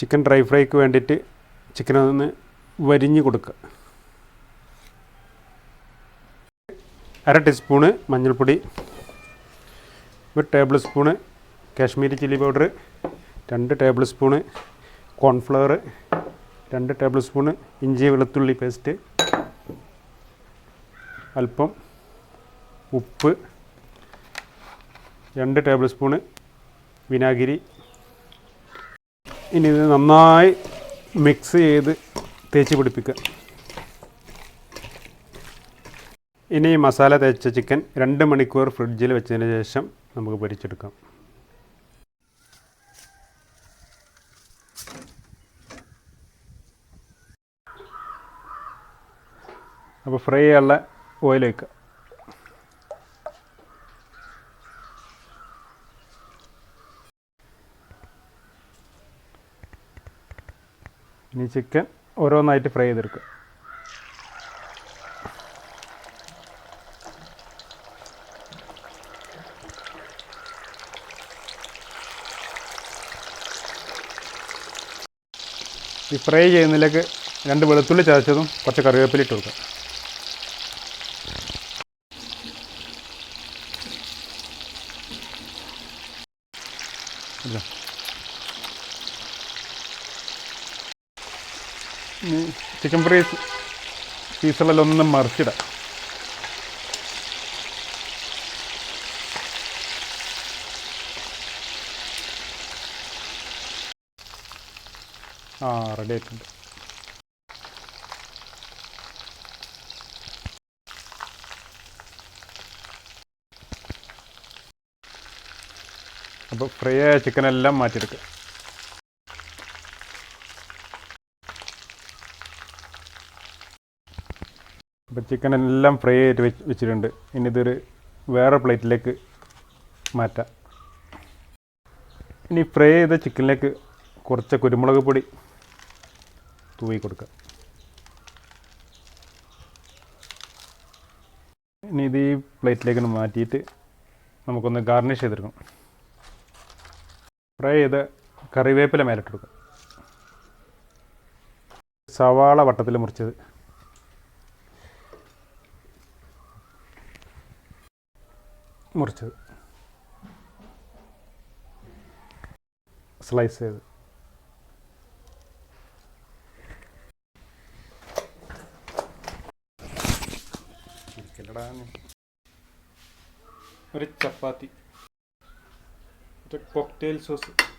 Chicken dry ഫ്രൈക്ക് വേണ്ടിയിട്ട് chicken അതൊന്ന് വരിഞ്ഞ് കൊടുക്കുക. അര ടീസ്പൂണ് മഞ്ഞൾപ്പൊടി ഒരു tablespoon Kashmiri chilli powder രണ്ട് ടേബിൾ സ്പൂണ് കോൺഫ്ലവർ രണ്ട് ടേബിൾ സ്പൂണ് ഇഞ്ചി വെളുത്തുള്ളി പേസ്റ്റ് അല്പം ഉപ്പ് രണ്ട് ടേബിൾ സ്പൂണ് വിനാഗിരി ഇനി ഇത് നന്നായി മിക്സ് ചെയ്ത് തേച്ച് പിടിപ്പിക്കുക. ഇനി മസാല തേച്ച ചിക്കൻ രണ്ട് മണിക്കൂർ ഫ്രിഡ്ജിൽ വെച്ചതിന് ശേഷം നമുക്ക് പൊരിച്ചെടുക്കാം. അപ്പോൾ ഫ്രൈ ചെയ്യാനുള്ള ഓയിൽ വയ്ക്കുക ഇനി ചിക്കൻ ഓരോന്നായിട്ട് ഫ്രൈ ചെയ്തെടുക്കുക ഈ ഫ്രൈ ചെയ്യുന്നതിലേക്ക് രണ്ട് വെളുത്തുള്ളി ചതച്ചതും കുറച്ച് കറിവേപ്പില ഇട്ട് കൊടുക്കുക ഇല്ല. ചിക്കൻ ഫ്രൈ പീസുകളെല്ലാം ഒന്ന് മറിച്ചിടാം. ആ റെഡി ആയിട്ടുണ്ട്. അപ്പോൾ ഫ്രൈ ആയ ചിക്കനെല്ലാം മാറ്റിയെടുക്കുക. അപ്പോൾ ചിക്കൻ എല്ലാം ഫ്രൈ ആയിട്ട് വെച്ച് വെച്ചിട്ടുണ്ട്. ഇനി ഇതൊരു വേറെ പ്ലേറ്റിലേക്ക് മാറ്റാം. ഇനി ഫ്രൈ ചെയ്ത ചിക്കനിലേക്ക് കുറച്ച് കുരുമുളക് പൊടി തൂവി കൊടുക്കുക ഇനി ഇത് ഈ പ്ലേറ്റിലേക്ക് മാറ്റിയിട്ട് നമുക്കൊന്ന് ഗാർണിഷ് ചെയ്തെടുക്കണം ഫ്രൈ ചെയ്ത കറിവേപ്പില മേലിട്ട് കൊടുക്കുക സവാള വട്ടത്തിൽ മുറിച്ചത്. മുറിച്ചത്. സ്ലൈസ് ചെയ്ത്. ഒരു ചപ്പാത്തി. ഒരു കോക്ടെയിൽ സോസ്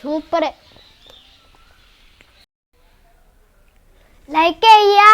സൂപ്പർ. ലൈക്ക് ചെയ്യുക